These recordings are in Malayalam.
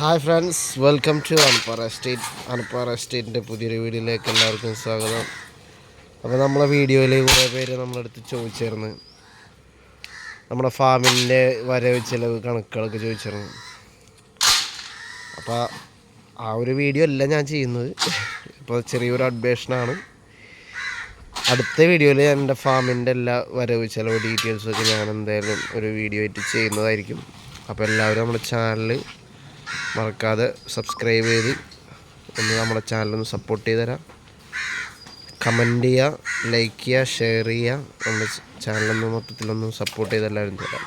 Hi friends welcome to Anpara estate Anpara എസ്റ്റേറ്റിന്റെ പുതിയൊരു വീഡിയോയിലേക്ക് എല്ലാവർക്കും സ്വാഗതം. അപ്പോൾ നമ്മളെ വീഡിയോയിൽ കുറേ പേര് നമ്മളെടുത്ത് ചോദിച്ചിരുന്നു. നമ്മുടെ ഫാമിന്റെ വരവ് ചിലവ് കണക്കുകളൊക്കെ ചോദിച്ചിരുന്നു. അപ്പോൾ ആ ഒരു വീഡിയോ അല്ല ഞാൻ ചെയ്യുന്നത്. ഇപ്പോൾ ചെറിയൊരു അപ്ഡേഷനാണ് അടുത്ത വീഡിയോയിൽ എന്റെ ഫാമിന്റെ എല്ലാ വരവ് ചിലവ് ഡീറ്റെയിൽസൊക്കെ ഞാൻ എന്തായാലും ഒരു വീഡിയോ ആയിട്ട് ചെയ്യുന്നതായിരിക്കും. അപ്പോൾ എല്ലാവരും നമ്മുടെ ചാനൽ മറക്കാതെ സബ്സ്ക്രൈബ് ചെയ്ത് ഒന്ന് നമ്മുടെ ചാനലൊന്ന് സപ്പോർട്ട് ചെയ്ത് തരാം കമന്റ് ചെയ്യുക ലൈക്ക് ചെയ്യുക ഷെയർ ചെയ്യുക. നമ്മുടെ ചാനലൊന്നും മൊത്തത്തിലൊന്നും സപ്പോർട്ട് ചെയ്ത് എല്ലാവരും തരാം.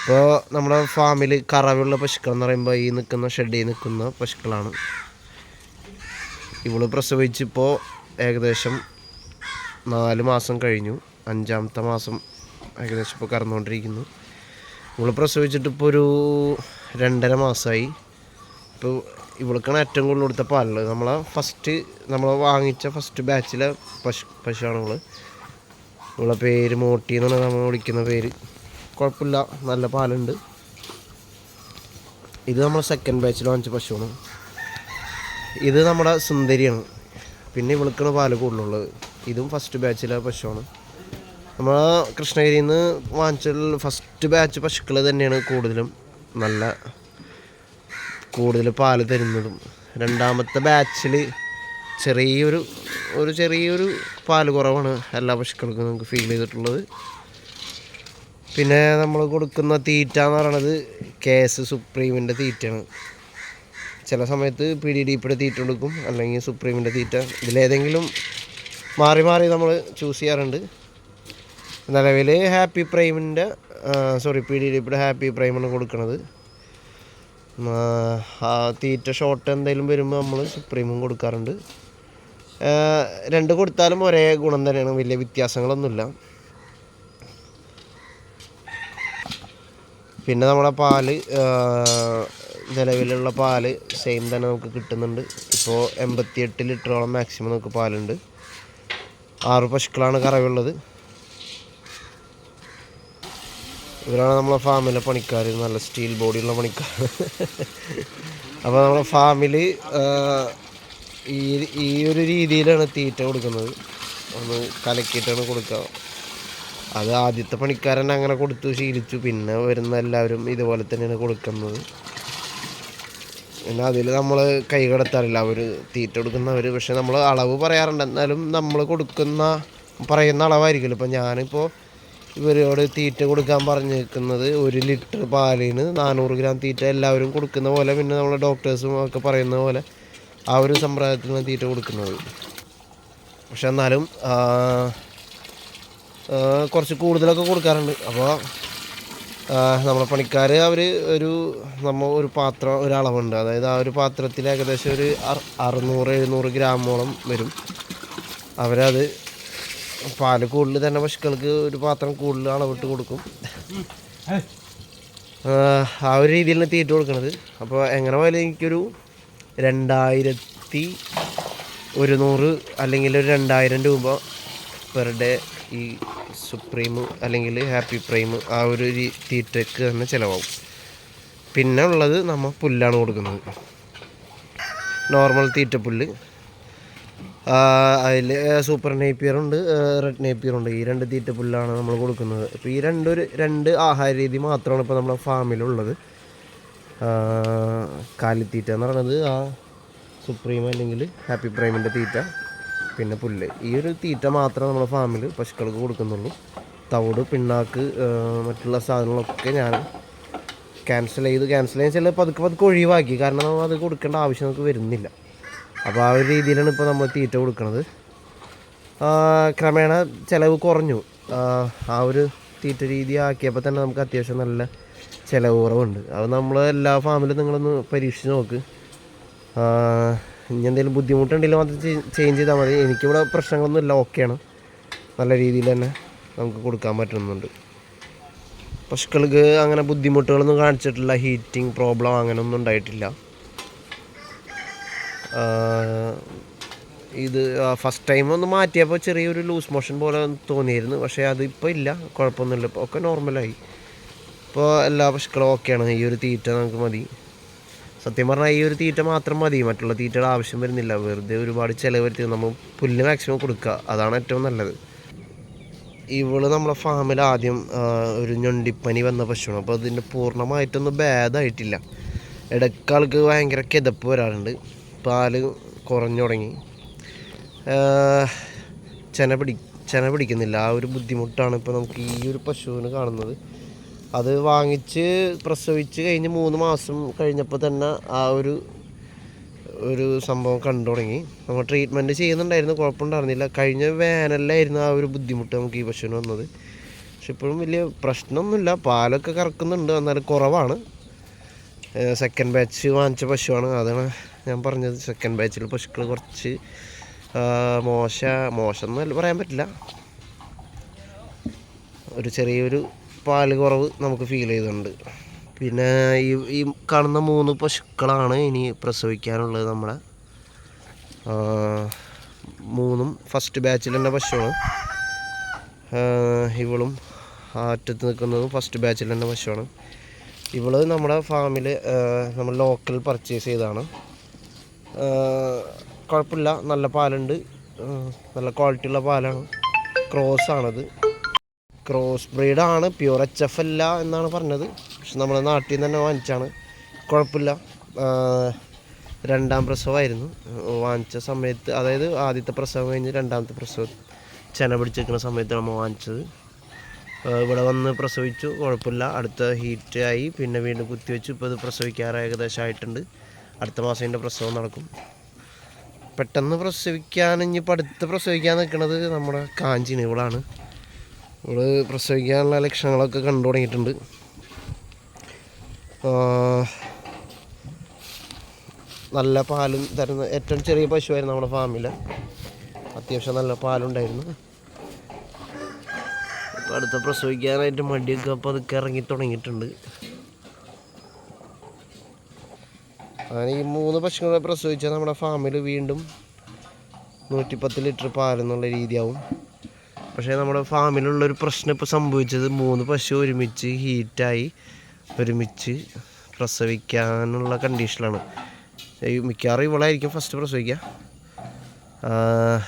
ഇപ്പോൾ നമ്മുടെ ഫാമിൽ കറവുള്ള പശുക്കൾ എന്ന് പറയുമ്പോൾ ഈ നിൽക്കുന്ന ഷെഡിൽ നിൽക്കുന്ന പശുക്കളാണ്. ഇവൾ പ്രസവിച്ചിപ്പോൾ ഏകദേശം നാല് മാസം കഴിഞ്ഞു. അഞ്ചാമത്തെ മാസം ഏകദേശം ഇപ്പോൾ കറന്നുകൊണ്ടിരിക്കുന്നു ഇവൾ പ്രസവിച്ചിട്ടിപ്പോൾ ഒരു രണ്ടര മാസമായി. ഇപ്പോൾ ഇവൾക്കാണ് ഏറ്റവും കൂടുതൽ കൊടുത്ത പാലുള്ളത് നമ്മളെ ഫസ്റ്റ് നമ്മൾ വാങ്ങിച്ച ഫസ്റ്റ് ബാച്ചിലെ പശു പശുവാണ് ഇവൾ. ഇവളെ പേര് മോട്ടി എന്നാണ് നമ്മൾ വിളിക്കുന്ന പേര്. കുഴപ്പമില്ല നല്ല പാലുണ്ട്. ഇത് നമ്മൾ സെക്കൻഡ് ബാച്ചിൽ വാങ്ങിച്ച പശുവാണ്. ഇത് നമ്മുടെ സുന്ദരിയാണ്. പിന്നെ ഇവൾക്കാണ് പാൽ കൂടുതലുള്ളത്. ഇതും ഫസ്റ്റ് ബാച്ചിലെ പശുവാണ്. നമ്മൾ കൃഷ്ണഗിരിയിൽ നിന്ന് വാങ്ങിച്ച ഫസ്റ്റ് ബാച്ച് പശുക്കൾ തന്നെയാണ് കൂടുതലും. നല്ല കൂടുതൽ പാൽ തരുന്നതും. രണ്ടാമത്തെ ബാച്ചിൽ ചെറിയൊരു ഒരു ചെറിയൊരു പാൽ കുറവാണ് എല്ലാ പശുക്കൾക്കും നമുക്ക് ഫീൽ ചെയ്തിട്ടുള്ളത്. പിന്നെ നമ്മൾ കൊടുക്കുന്ന തീറ്റ എന്ന് പറയണത് കേസ് സുപ്രീമിന്റെ തീറ്റയാണ്. ചില സമയത്ത് പി ഡി ഡിപ്പിയുടെ തീറ്റ കൊടുക്കും അല്ലെങ്കിൽ സുപ്രീമിന്റെ തീറ്റ. ഇതിലേതെങ്കിലും മാറി മാറി നമ്മൾ ചൂസ് ചെയ്യാറുണ്ട്. നിലവിൽ ഹാപ്പി പ്രൈമിന്റെ സോറി പി ഡി ഡിപ്പിയുടെ ഹാപ്പി പ്രൈമാണ് കൊടുക്കുന്നത് തീറ്റ ഷോട്ട് എന്തെങ്കിലും വരുമ്പോൾ നമ്മൾ സുപ്രീമും കൊടുക്കാറുണ്ട്. രണ്ട് കൊടുത്താലും ഒരേ ഗുണം തന്നെയാണ് വലിയ വ്യത്യാസങ്ങളൊന്നുമില്ല. പിന്നെ നമ്മുടെ പാൽ നിലവിലുള്ള പാൽ സെയിം തന്നെ നമുക്ക് കിട്ടുന്നുണ്ട്. ഇപ്പോൾ എൺപത്തിയെട്ട് ലിറ്ററോളം മാക്സിമം നമുക്ക് പാലുണ്ട്. ആറ് പശുക്കളാണ് കറവുള്ളത്. ഇവരാണ് നമ്മളെ ഫാമിലെ പണിക്കാർ നല്ല സ്റ്റീൽ ബോഡിയുള്ള പണിക്കാർ അപ്പോൾ നമ്മളെ ഫാമിൽ ഈ ഈ ഒരു രീതിയിലാണ് തീറ്റ കൊടുക്കുന്നത്. ഒന്ന് കലക്കിയിട്ടാണ് കൊടുക്കുക. അത് ആദ്യത്തെ പണിക്കാരൻ അങ്ങനെ കൊടുത്തു ശീലിച്ചു. പിന്നെ വരുന്ന എല്ലാവരും ഇതുപോലെ തന്നെയാണ് കൊടുക്കുന്നത്. പിന്നെ അതിൽ നമ്മൾ കൈ കടത്താറില്ല അവർ തീറ്റ കൊടുക്കുന്നവർ പക്ഷെ നമ്മൾ അളവ് പറയാറുണ്ട്. എന്നാലും നമ്മൾ കൊടുക്കുന്ന പറയുന്ന അളവായിരിക്കുമല്ലോ. ഇപ്പം ഞാനിപ്പോൾ ഇവരോട് തീറ്റ കൊടുക്കാൻ പറഞ്ഞേക്കുന്നത് ഒരു ലിറ്റർ പാലിന് നാനൂറ് ഗ്രാം തീറ്റ എല്ലാവരും കൊടുക്കുന്ന പോലെ പിന്നെ നമ്മളെ ഡോക്ടേഴ്സും ഒക്കെ പറയുന്ന പോലെ ആ ഒരു സമ്പ്രദായത്തിലാണ് തീറ്റ കൊടുക്കുന്നത്. പക്ഷെ എന്നാലും കുറച്ച് കൂടുതലൊക്കെ കൊടുക്കാറുണ്ട്. അപ്പോൾ നമ്മളെ പണിക്കാർ അവർ ഒരു നമ്മൾ ഒരു പാത്രം ഒരളവുണ്ട് അതായത് ആ ഒരു പാത്രത്തിൽ ഏകദേശം ഒരു അറ- അറുന്നൂറ് എഴുന്നൂറ് ഗ്രാമോളം വരും. അവരത് പാൽ കൂടുതൽ തന്നെ പശുക്കൾക്ക് ഒരു പാത്രം കൂടുതൽ അളവിട്ട് കൊടുക്കും. ആ, ഒരു രീതിയിൽ രീതിയിലാണ് തീറ്റ കൊടുക്കുന്നത് അപ്പോൾ എങ്ങനെ പോയാലും എനിക്കൊരു രണ്ടായിരത്തി ഒരുന്നൂറ് അല്ലെങ്കിൽ ഒരു രണ്ടായിരം രൂപ പെർ ഡേ ഈ സുപ്രീം അല്ലെങ്കിൽ ഹാപ്പി പ്രൈം ആ ഒരു തീറ്റയ്ക്ക് തന്നെ ചിലവാകും. പിന്നെ ഉള്ളത് നമ്മൾ പുല്ലാണ് കൊടുക്കുന്നത്. നോർമൽ തീറ്റപ്പുല്ല് അതിൽ സൂപ്പർ നേപ്പിയർ ഉണ്ട് റെഡ് നേപ്പിയർ ഉണ്ട്. ഈ രണ്ട് തീറ്റ പുല്ലാണ് നമ്മൾ കൊടുക്കുന്നത്. അപ്പോൾ ഈ രണ്ടൊരു രണ്ട് ആഹാര രീതി മാത്രമാണ് ഇപ്പോൾ നമ്മുടെ ഫാമിലുള്ളത്. കാലിത്തീറ്റ എന്ന് പറയുന്നത് ആ സുപ്രീം അല്ലെങ്കിൽ ഹാപ്പി പ്രൈമിന്റെ തീറ്റ പിന്നെ പുല്ല്. ഈ ഒരു തീറ്റ മാത്രമേ നമ്മുടെ ഫാമിൽ പശുക്കൾക്ക് കൊടുക്കുന്നുള്ളൂ. തവിട് പിണ്ണാക്ക് മറ്റുള്ള സാധനങ്ങളൊക്കെ ഞാൻ ക്യാൻസൽ ചെയ്ത് ക്യാൻസൽ ചെയ്യാൻ ചില പതുക്കെ പതുക്കെ ഒഴിവാക്കി. കാരണം നമ്മൾ അത് കൊടുക്കേണ്ട ആവശ്യം നമുക്ക് വരുന്നില്ല. അപ്പോൾ ആ ഒരു രീതിയിലാണ് ഇപ്പോൾ നമ്മൾ തീറ്റ കൊടുക്കുന്നത് ക്രമേണ ചിലവ് കുറഞ്ഞു. ആ, ഒരു തീറ്റ രീതി ആക്കിയപ്പോൾ തന്നെ നമുക്ക് അത്യാവശ്യം നല്ല ചിലവ് കുറവുണ്ട്. അത് നമ്മൾ എല്ലാ ഫാമിലും നിങ്ങളൊന്ന് പരീക്ഷിച്ച് നോക്ക്. ഇനി എന്തെങ്കിലും ബുദ്ധിമുട്ടുണ്ടെങ്കിൽ മാത്രം ചേഞ്ച് ചെയ്താൽ മതി. എനിക്കിവിടെ പ്രശ്നങ്ങളൊന്നും ഇല്ല ഓക്കെയാണ്. നല്ല രീതിയിൽ തന്നെ നമുക്ക് കൊടുക്കാൻ പറ്റുന്നുണ്ട്. പശുക്കൾക്ക് അങ്ങനെ ബുദ്ധിമുട്ടുകളൊന്നും കാണിച്ചിട്ടില്ല. ഹീറ്റിംഗ് പ്രോബ്ലം അങ്ങനെയൊന്നും ഉണ്ടായിട്ടില്ല. ഇത് ഫസ്റ്റ് ടൈം ഒന്ന് മാറ്റിയപ്പോൾ ചെറിയൊരു ലൂസ് മോഷൻ പോലെ തോന്നിയിരുന്നു. പക്ഷേ അതിപ്പോൾ ഇല്ല. കുഴപ്പമൊന്നുമില്ല. ഇപ്പോൾ ഒക്കെ നോർമലായി ഇപ്പോൾ എല്ലാ പശുക്കളും ഓക്കെയാണ് ഈ ഒരു തീറ്റ നമുക്ക് മതി. സത്യം പറഞ്ഞാൽ ഈ ഒരു തീറ്റ മാത്രം മതി. മറ്റുള്ള തീറ്റയുടെ ആവശ്യം വരുന്നില്ല. വെറുതെ ഒരുപാട് ചിലവ് വരുത്തി നമ്മൾ പുല്ല് മാക്സിമം കൊടുക്കുക. അതാണ് ഏറ്റവും നല്ലത്. ഇവൾ നമ്മളെ ഫാമിൽ ആദ്യം ഒരു ഞൊണ്ടിപ്പനി വന്ന പശുവാണ്. അപ്പോൾ അതിന്റെ പൂർണമായിട്ടൊന്നും ഭേദമായിട്ടില്ല ഇടയ്ക്കാൾക്ക് ഭയങ്കര കിതപ്പ് വരാറുണ്ട്. പാൽ കുറഞ്ഞു തുടങ്ങി. ചെന പിടി ചെന പിടിക്കുന്നില്ല. ആ ഒരു ബുദ്ധിമുട്ടാണ് ഇപ്പോൾ നമുക്ക് ഈ ഒരു പശുവിന് കാണുന്നത്. അത് വാങ്ങിച്ച് പ്രസവിച്ച് കഴിഞ്ഞ് മൂന്ന് മാസം കഴിഞ്ഞപ്പോൾ തന്നെ ആ ഒരു ഒരു സംഭവം കണ്ടു തുടങ്ങി. നമ്മൾ ട്രീറ്റ്മെന്റ് ചെയ്യുന്നുണ്ടായിരുന്നു. കുഴപ്പമുണ്ടായിരുന്നില്ല. കഴിഞ്ഞ വേനലിലായിരുന്നു ആ ഒരു ബുദ്ധിമുട്ട് നമുക്ക് ഈ പശുവിന് വന്നത്. പക്ഷെ ഇപ്പോഴും വലിയ പ്രശ്നമൊന്നുമില്ല. പാലൊക്കെ കറക്കുന്നുണ്ട്. എന്നാലും കുറവാണ്. സെക്കൻഡ് ബാച്ച് വാങ്ങിച്ച പശുവാണ്. അതാണ് ഞാൻ പറഞ്ഞത് സെക്കൻഡ് ബാച്ചിൽ പശുക്കൾ കുറച്ച് മോശ മോശം എന്നല്ല പറയാൻ പറ്റില്ല. ഒരു ചെറിയൊരു പാൽ കുറവ് നമുക്ക് ഫീൽ ചെയ്തിട്ടുണ്ട് പിന്നെ ഈ ഈ കാണുന്ന മൂന്ന് പശുക്കളാണ് ഇനി പ്രസവിക്കാനുള്ളത് നമ്മളെ. മൂന്നും ഫസ്റ്റ് ബാച്ചിൽ തന്നെ പശുവാണ്. ഇവളും ആറ്റത്ത് നിൽക്കുന്നതും ഫസ്റ്റ് ബാച്ചിൽ തന്നെ പശുവാണ്. ഇവൾ നമ്മുടെ ഫാമിൽ നമ്മൾ ലോക്കൽ പർച്ചേസ് ചെയ്തതാണ്. കുഴപ്പമില്ല. നല്ല പാലുണ്ട്. നല്ല ക്വാളിറ്റിയുള്ള പാലാണ്. ക്രോസ് ആണത്. ക്രോസ് ബ്രീഡാണ് പ്യൂർ എച്ച് എഫ് അല്ല എന്നാണ് പറഞ്ഞത്. പക്ഷെ നമ്മുടെ നാട്ടിൽ നിന്ന് തന്നെ വാങ്ങിച്ചാണ് കുഴപ്പമില്ല. രണ്ടാം പ്രസവമായിരുന്നു. വാങ്ങിച്ച സമയത്ത് അതായത് ആദ്യത്തെ പ്രസവം കഴിഞ്ഞ് രണ്ടാമത്തെ പ്രസവം ചെന പിടിച്ചിരിക്കുന്ന സമയത്ത് നമ്മൾ വാങ്ങിച്ചത്. ഇവിടെ വന്ന് പ്രസവിച്ചു. കുഴപ്പമില്ല. അടുത്ത ഹീറ്റ് ആയി. പിന്നെ വീണ്ടും കുത്തിവെച്ചു. ഇപ്പോൾ ഇത് പ്രസവിക്കാറ് ഏകദേശം ആയിട്ടുണ്ട്. അടുത്ത മാസം ഇതിന്റെ പ്രസവം നടക്കും. പെട്ടെന്ന് പ്രസവിക്കാൻ ഇനിയിപ്പോൾ അടുത്ത് പ്രസവിക്കാൻ നിൽക്കുന്നത് നമ്മുടെ കാഞ്ചിന് ഇവളാണ് ഇവൾ പ്രസവിക്കാനുള്ള ലക്ഷണങ്ങളൊക്കെ കണ്ടു തുടങ്ങിയിട്ടുണ്ട്. നല്ല പാലും തരുന്ന ഏറ്റവും ചെറിയ പശുവായിരുന്നു നമ്മുടെ ഫാമിൽ അത്യാവശ്യം നല്ല പാലുണ്ടായിരുന്നു. അടുത്ത പ്രസവിക്കാനായിട്ട് മടിയൊക്കെ അപ്പോൾ അതൊക്കെ ഇറങ്ങി തുടങ്ങിയിട്ടുണ്ട്. അങ്ങനെ ഈ മൂന്ന് പശുക്കളെ പ്രസവിച്ചാൽ നമ്മുടെ ഫാമിൽ വീണ്ടും നൂറ്റിപ്പത്ത് ലിറ്റർ പാലെന്നുള്ള രീതിയാവും. പക്ഷേ നമ്മുടെ ഫാമിലുള്ളൊരു പ്രശ്നം ഇപ്പോൾ സംഭവിച്ചത് മൂന്ന് പശു ഒരുമിച്ച് ഹീറ്റായി ഒരുമിച്ച് പ്രസവിക്കാനുള്ള കണ്ടീഷനിലാണ് മിക്കവാറും ഇവളായിരിക്കും ഫസ്റ്റ് പ്രസവിക്കുക.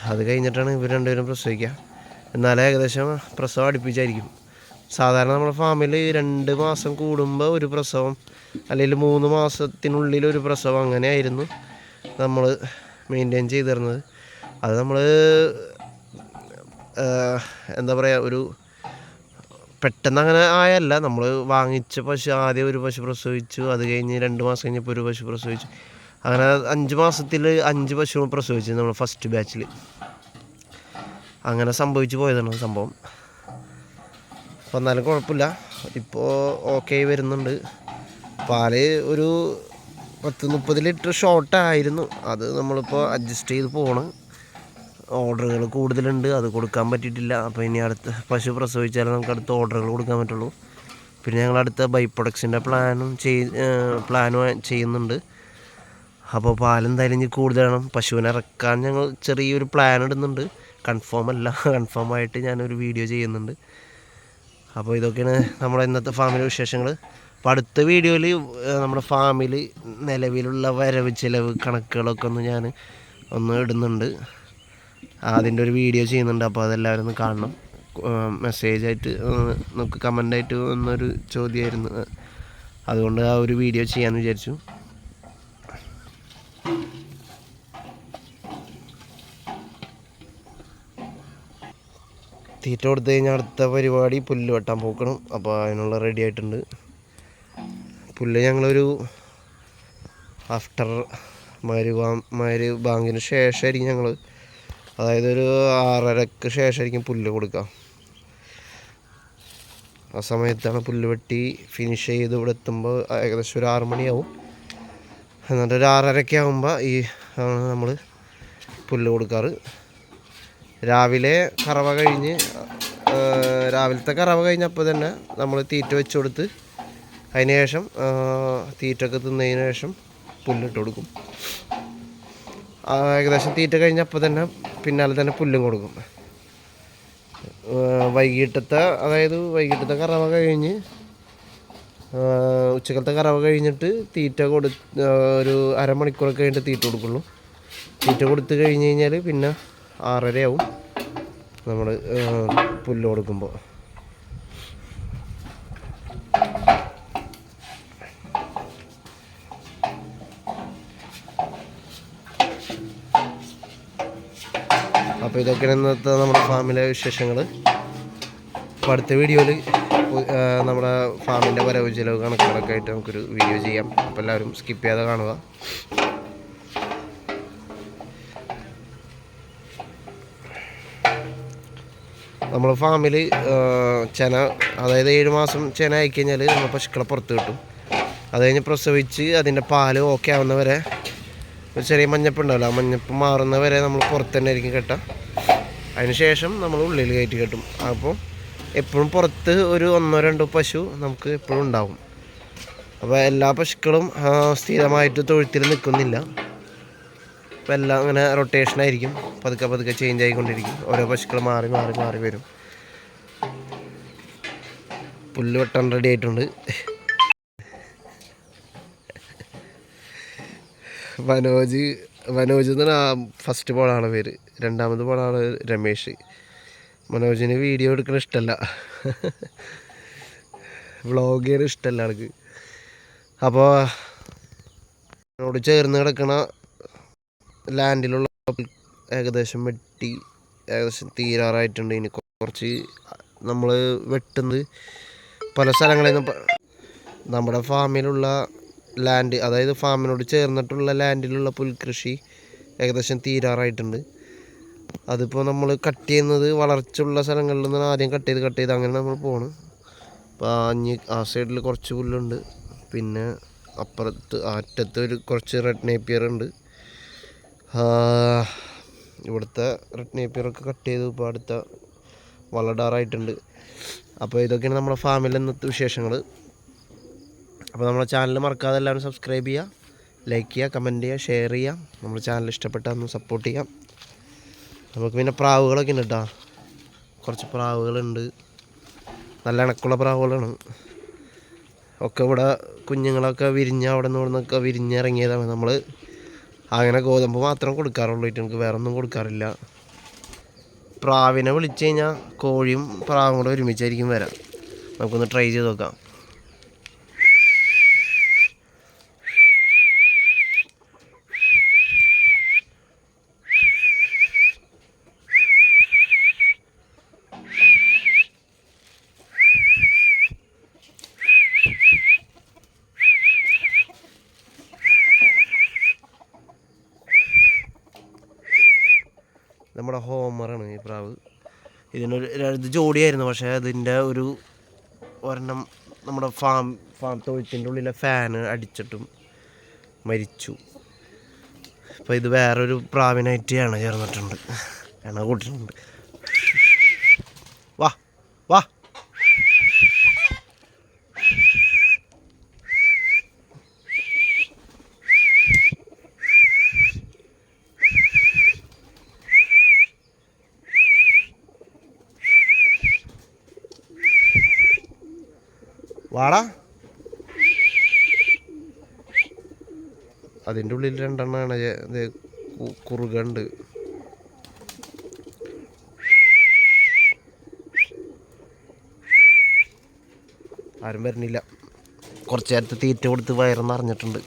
അത് കഴിഞ്ഞിട്ടാണ് ഇവർ രണ്ടുപേരും പ്രസവിക്കുക. എന്നാലേ ഏകദേശം പ്രസവം അടുപ്പിച്ചായിരിക്കും. സാധാരണ നമ്മുടെ ഫാമിൽ രണ്ട് മാസം കൂടുമ്പോൾ ഒരു പ്രസവം അല്ലെങ്കിൽ മൂന്ന് മാസത്തിനുള്ളിൽ ഒരു പ്രസവം അങ്ങനെയായിരുന്നു നമ്മൾ മെയിന്റെയിൻ ചെയ്തിരുന്നത് അത് നമ്മൾ എന്താ പറയുക ഒരു പെട്ടെന്ന് അങ്ങനെ ആയല്ല. നമ്മൾ വാങ്ങിച്ച പശു ആദ്യം ഒരു പശു പ്രസവിച്ചു അത് കഴിഞ്ഞ് രണ്ട് മാസം കഴിഞ്ഞപ്പോൾ ഒരു പശു പ്രസവിച്ചു. അങ്ങനെ അഞ്ച് മാസത്തിൽ അഞ്ച് പശു പ്രസവിച്ചു നമ്മൾ ഫസ്റ്റ് ബാച്ചിൽ അങ്ങനെ സംഭവിച്ചു പോയതാണ് സംഭവം. അപ്പോൾ എന്നാലും കുഴപ്പമില്ല ഇപ്പോൾ ഓക്കെ വരുന്നുണ്ട്. പാൽ ഒരു പത്ത് മുപ്പത് ലിറ്റർ ഷോർട്ടായിരുന്നു അത് നമ്മളിപ്പോൾ അഡ്ജസ്റ്റ് ചെയ്ത് പോകണം ഓർഡറുകൾ കൂടുതലുണ്ട്. അത് കൊടുക്കാൻ പറ്റിയിട്ടില്ല. അപ്പോൾ ഇനി അടുത്ത പശു പ്രസവിച്ചാലേ നമുക്ക് അടുത്ത ഓർഡറുകൾ കൊടുക്കാൻ പറ്റുള്ളൂ. പിന്നെ ഞങ്ങൾ അടുത്ത ബൈ പ്രൊഡക്ട്സിന്റെ പ്ലാനും ചെയ് പ്ലാനും ചെയ്യുന്നുണ്ട്. അപ്പോൾ പാലെന്തായാലും ഇനി കൂടുതലാണ് പശുവിനെ ഇറക്കാൻ ഞങ്ങൾ ചെറിയൊരു പ്ലാൻ ഇടുന്നുണ്ട്. കൺഫേം അല്ല. കൺഫേം ആയിട്ട് ഞാനൊരു വീഡിയോ ചെയ്യുന്നുണ്ട്. അപ്പോൾ ഇതൊക്കെയാണ് നമ്മുടെ ഇന്നത്തെ ഫാമിലെ വിശേഷങ്ങൾ. അപ്പോൾ അടുത്ത വീഡിയോയിൽ നമ്മുടെ ഫാമിൽ നിലവിലുള്ള വരവ് ചിലവ് കണക്കുകളൊക്കെ ഒന്ന് ഞാൻ ഒന്ന് ഇടുന്നുണ്ട്. അതിന്റെ ഒരു വീഡിയോ ചെയ്യുന്നുണ്ട് അപ്പോൾ അതെല്ലാവരും ഒന്ന് കാണണം. മെസ്സേജായിട്ട് നമുക്ക് കമന്റായിട്ട് വന്നൊരു ചോദ്യമായിരുന്നു. അതുകൊണ്ട് ആ ഒരു വീഡിയോ ചെയ്യാമെന്ന് വിചാരിച്ചു. തീറ്റ കൊടുത്തു കഴിഞ്ഞാൽ അടുത്ത പരിപാടി പുല്ല് വെട്ടാൻ പോക്കണം. അപ്പോൾ അതിനുള്ള റെഡി ആയിട്ടുണ്ട്. പുല്ല് ഞങ്ങളൊരു ആഫ്റ്റർ മരു മരു ബാങ്കിന് ശേഷമായിരിക്കും ഞങ്ങൾ അതായത് ഒരു ആറരക്ക് ശേഷമായിരിക്കും പുല്ല് കൊടുക്കുക ആ സമയത്താണ് പുല്ല് വെട്ടി ഫിനിഷ് ചെയ്ത് ഇവിടെ എത്തുമ്പോൾ ഏകദേശം ഒരു ആറ് മണിയാവും. എന്നിട്ട് ഒരു ആറരയ്ക്ക് ആകുമ്പോൾ ഈ നമ്മൾ പുല്ല് കൊടുക്കാറ്. രാവിലെ കറവ കഴിഞ്ഞ് രാവിലത്തെ കറവ കഴിഞ്ഞപ്പോൾ തന്നെ നമ്മൾ തീറ്റ വെച്ച് കൊടുത്ത് അതിന് ശേഷം തീറ്റൊക്കെ തിന്നതിന് ശേഷം പുല്ലിട്ട് കൊടുക്കും. ഏകദേശം തീറ്റ കഴിഞ്ഞപ്പോൾ തന്നെ പിന്നാലെ തന്നെ പുല്ലും കൊടുക്കും. വൈകിട്ടത്തെ അതായത് വൈകിട്ടത്തെ കറവ കഴിഞ്ഞ് ഉച്ചക്കലത്തെ കറവ കഴിഞ്ഞിട്ട് തീറ്റ കൊടു ഒരു അരമണിക്കൂറൊക്കെ കഴിഞ്ഞിട്ട് തീറ്റ കൊടുക്കുള്ളൂ. തീറ്റ കൊടുത്തു കഴിഞ്ഞ് കഴിഞ്ഞാൽ പിന്നെ ആറരയാവും. നമ്മൾ പുല്ല് കൊടുക്കുമ്പോൾ അപ്പോൾ ഇതൊക്കെയാണ് ഇന്നത്തെ നമ്മുടെ ഫാമിലെ വിശേഷങ്ങൾ അപ്പോൾ അടുത്ത വീഡിയോയിൽ നമ്മുടെ ഫാമിന്റെ വരവ് ചിലവ് കണക്കുകളൊക്കെ ആയിട്ട് നമുക്കൊരു വീഡിയോ ചെയ്യാം. അപ്പോൾ എല്ലാവരും സ്കിപ്പ് ചെയ്യാതെ കാണുക. നമ്മൾ ഫാമിൽ ചെന അതായത് ഏഴ് മാസം ചെന ആയിക്കഴിഞ്ഞാൽ നമ്മൾ പശുക്കളെ പുറത്ത് കിട്ടും. അത് കഴിഞ്ഞ് പ്രസവിച്ച് അതിന്റെ പാൽ ഓക്കെ ആവുന്നവരെ ഒരു ചെറിയ മഞ്ഞപ്പ് ഉണ്ടാവില്ല. ആ മഞ്ഞപ്പ് മാറുന്നവരെ നമ്മൾ പുറത്ത് തന്നെ ആയിരിക്കും കെട്ടുക. അതിന് ശേഷം നമ്മൾ ഉള്ളിൽ കയറ്റി കെട്ടും. അപ്പോൾ എപ്പോഴും പുറത്ത് ഒരു ഒന്നോ രണ്ടോ പശു നമുക്ക് എപ്പോഴും ഉണ്ടാവും. അപ്പോൾ എല്ലാ പശുക്കളും സ്ഥിരമായിട്ട് തൊഴുത്തിൽ നിൽക്കുന്നില്ല. അപ്പോൾ എല്ലാം അങ്ങനെ റൊട്ടേഷൻ ആയിരിക്കും. പതുക്കെ പതുക്കെ ചേഞ്ച് ആയിക്കൊണ്ടിരിക്കും. ഓരോ പശുക്കൾ മാറി മാറി മാറി വരും. പുല്ല് വെട്ടാൻ റെഡി ആയിട്ടുണ്ട്. മനോജ് മനോജ് എന്നാണ് ഫസ്റ്റ് ബോളാണ് പേര്. രണ്ടാമത് ബോളാണ് രമേഷ് മനോജിന് വീഡിയോ എടുക്കണ ഇഷ്ടമല്ല വ്ളോഗ് ചെയ്യണ ഇഷ്ടമല്ല ആൾക്ക്. അപ്പോൾ എന്നോട് ചേർന്ന് കിടക്കണ ലാൻഡിലുള്ള ഏകദേശം വെട്ടി ഏകദേശം തീരാറായിട്ടുണ്ട്. ഇനി കുറച്ച് നമ്മൾ വെട്ടുന്നത് പല സ്ഥലങ്ങളിൽ നിന്ന് നമ്മുടെ ഫാമിലുള്ള ലാൻഡ് അതായത് ഫാമിനോട് ചേർന്നിട്ടുള്ള ലാൻഡിലുള്ള പുൽകൃഷി ഏകദേശം തീരാറായിട്ടുണ്ട്. അതിപ്പോൾ നമ്മൾ കട്ട് ചെയ്യുന്നത് വളർച്ചയുള്ള സ്ഥലങ്ങളിൽ നിന്ന് ആദ്യം കട്ട് ചെയ്ത് കട്ട് ചെയ്ത് അങ്ങനെ നമ്മൾ പോകണം അപ്പോൾ അഞ്ഞ് ആ സൈഡിൽ കുറച്ച് പുല്ലുണ്ട്. പിന്നെ അപ്പുറത്ത് അറ്റത്ത് ഒരു കുറച്ച് റെഡ് നേപ്പിയർ ഉണ്ട്. ഇവിടുത്തെ റെഡ് നേപ്പിയറൊക്കെ കട്ട് ചെയ്തു ഇപ്പോൾ അടുത്ത വളടാറായിട്ടുണ്ട് അപ്പോൾ ഇതൊക്കെയാണ് നമ്മുടെ ഫാമിൽ ഇന്നത്തെ വിശേഷങ്ങൾ. അപ്പോൾ നമ്മുടെ ചാനൽ മറക്കാതെ എല്ലാവരും സബ്സ്ക്രൈബ് ചെയ്യുക ലൈക്ക് ചെയ്യുക കമന്റ് ചെയ്യുക ഷെയർ ചെയ്യുക. നമ്മുടെ ചാനൽ ഇഷ്ടപ്പെട്ടാൽ ഒന്ന് സപ്പോർട്ട് ചെയ്യാം നമുക്ക് പിന്നെ പ്രാവുകളൊക്കെ ഉണ്ട് കേട്ടോ കുറച്ച് പ്രാവുകളുണ്ട്. നല്ല ഇണക്കുള്ള പ്രാവുകളാണ്. ഒക്കെ ഇവിടെ കുഞ്ഞുങ്ങളൊക്കെ വിരിഞ്ഞ് അവിടെ നിന്ന് ഇവിടെ നിന്നൊക്കെ വിരിഞ്ഞിറങ്ങിയതാണ് നമ്മൾ അങ്ങനെ ഗോതമ്പ് മാത്രം കൊടുക്കാറുള്ളൂ നമുക്ക് വേറെ ഒന്നും കൊടുക്കാറില്ല. പ്രാവിനെ വിളിച്ചു കഴിഞ്ഞാൽ കോഴിയും പ്രാവും കൂടെ ഒരുമിച്ചായിരിക്കും വരാം. നമുക്കൊന്ന് ട്രൈ ചെയ്ത് നോക്കാം നമ്മുടെ ഹോമറാണ് ഈ പ്രാവ് ഇതിനൊരു ഇത് ജോഡിയായിരുന്നു. പക്ഷേ അതിന്റെ ഒരു ഒരെണ്ണം നമ്മുടെ ഫാം ഫാം തൊഴുത്തിന്റെ ഉള്ളിലെ ഫാന് അടിച്ചിട്ടും മരിച്ചു. അപ്പോൾ ഇത് വേറൊരു പ്രാവിനായിട്ട് ഇണ ചേർന്നിട്ടുണ്ട്. ഇണ കൂട്ടിട്ടുണ്ട്. വാടാ. അതിന്റെ ഉള്ളിൽ രണ്ടെണ്ണമാണ് കുറുകണ്ട്. ആരും വരുന്നില്ല. കുറച്ച് നേരത്തെ തീറ്റ കൊടുത്ത് വയറെന്ന് നിറഞ്ഞിട്ടുണ്ട്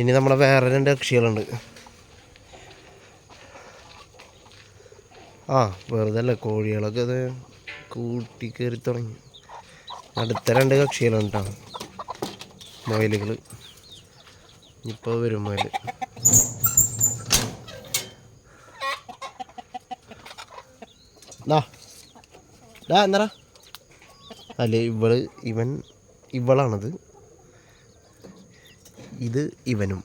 ഇനി നമ്മളെ വേറെ രണ്ട് കക്ഷികളുണ്ട്. ആ വെറുതെ അല്ല കോഴികളൊക്കെ അത് കൂട്ടി കയറി തുടങ്ങി. അടുത്ത രണ്ട് കക്ഷികളുണ്ട് കേട്ടോ. മൊയിലുകൾ ഇപ്പോൾ വരും മൊയിൽ. എന്നറാ അല്ല ഇവൾ ഇവൻ ഇവളാണത്. ഇത് ഇവനും.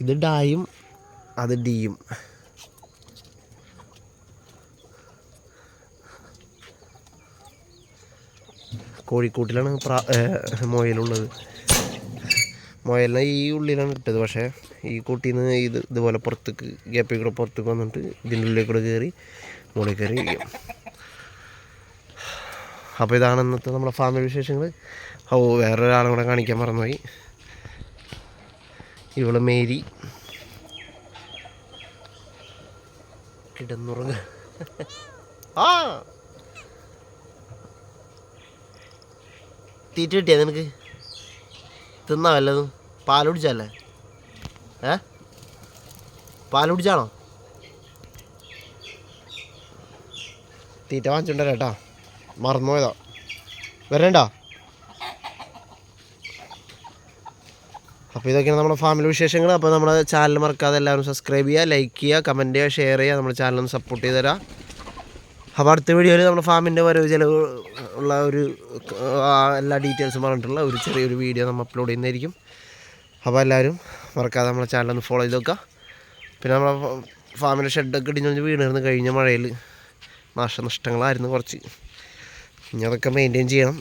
ഇത് ഡായും അത് ഡിയും. കോഴിക്കൂട്ടിലാണ് പ്രാ മുയലുള്ളത്. മുയലിനെ ഈ ഉള്ളിലാണ് ഇട്ടത്. പക്ഷേ ഈ കൂട്ടിൽ നിന്ന് ഇത് ഇതുപോലെ പുറത്തേക്ക് ഗ്യാപ്പിൽ കൂടെ പുറത്തേക്ക് വന്നിട്ട് ഇതിന്റെ ഉള്ളിൽ കൂടെ കയറി മുകളിൽ കയറി ഇരിക്കും. അപ്പോൾ ഇതാണ് ഇന്നത്തെ നമ്മുടെ ഫാമിലി വിശേഷങ്ങൾ ഓ വേറൊരാളും കൂടെ കാണിക്കാൻ മറന്നുപോയി. ഇവൾ മേരി. കിടന്നുറങ്ങ. ആ! തീറ്റ കിട്ടിയാ നിനക്ക്? തിന്നാ വല്ലതും? പാൽ കുടിച്ചല്ലേ ഏ? പാൽ കുടിച്ചാണോ? തീറ്റ വാങ്ങിച്ചിട്ടുണ്ടല്ലോ കേട്ടാ. മറന്നുപോയതാ. വരണ്ട? അപ്പോൾ ഇതൊക്കെയാണ് നമ്മുടെ ഫാമിലി വിശേഷങ്ങൾ അപ്പോൾ നമ്മുടെ ചാനൽ മറക്കാതെ എല്ലാവരും സബ്സ്ക്രൈബ് ചെയ്യുക ലൈക്ക് ചെയ്യുക കമന്റ് ചെയ്യുക ഷെയർ ചെയ്യുക. നമ്മുടെ ചാനലൊന്ന് സപ്പോർട്ട് ചെയ്ത് തരാം. അപ്പോൾ അടുത്ത വീഡിയോയിൽ നമ്മുടെ ഫാമിന്റെ വരവ് ചിലവ് ഉള്ള ഒരു എല്ലാ ഡീറ്റെയിൽസും പറഞ്ഞിട്ടുള്ള ഒരു ചെറിയൊരു വീഡിയോ നമ്മൾ അപ്ലോഡ് ചെയ്യുന്നതായിരിക്കും. അപ്പോൾ എല്ലാവരും മറക്കാതെ നമ്മുടെ ചാനൽ ഒന്ന് ഫോളോ ചെയ്ത് നോക്കുക. പിന്നെ നമ്മളെ ഫാമിന്റെ ഷെഡൊക്കെ ഇടിഞ്ഞ് വീണിരുന്ന് കഴിഞ്ഞ മഴയിൽ. നാശനഷ്ടങ്ങളായിരുന്നു കുറച്ച്. ഇനി അതൊക്കെ മെയിന്റെയിൻ ചെയ്യണം.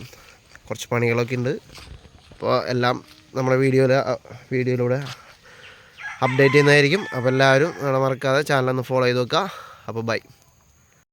കുറച്ച് പണികളൊക്കെ ഉണ്ട്. അപ്പോൾ എല്ലാം നമ്മുടെ വീഡിയോയിൽ വീഡിയോയിലൂടെ അപ്ഡേറ്റ് ചെയ്യുന്നതായിരിക്കും. അപ്പോൾ എല്ലാവരും നമ്മളെ മറക്കാതെ ചാനൽ ഒന്ന് ഫോളോ ചെയ്ത് നോക്കുക. അപ്പോൾ ബൈ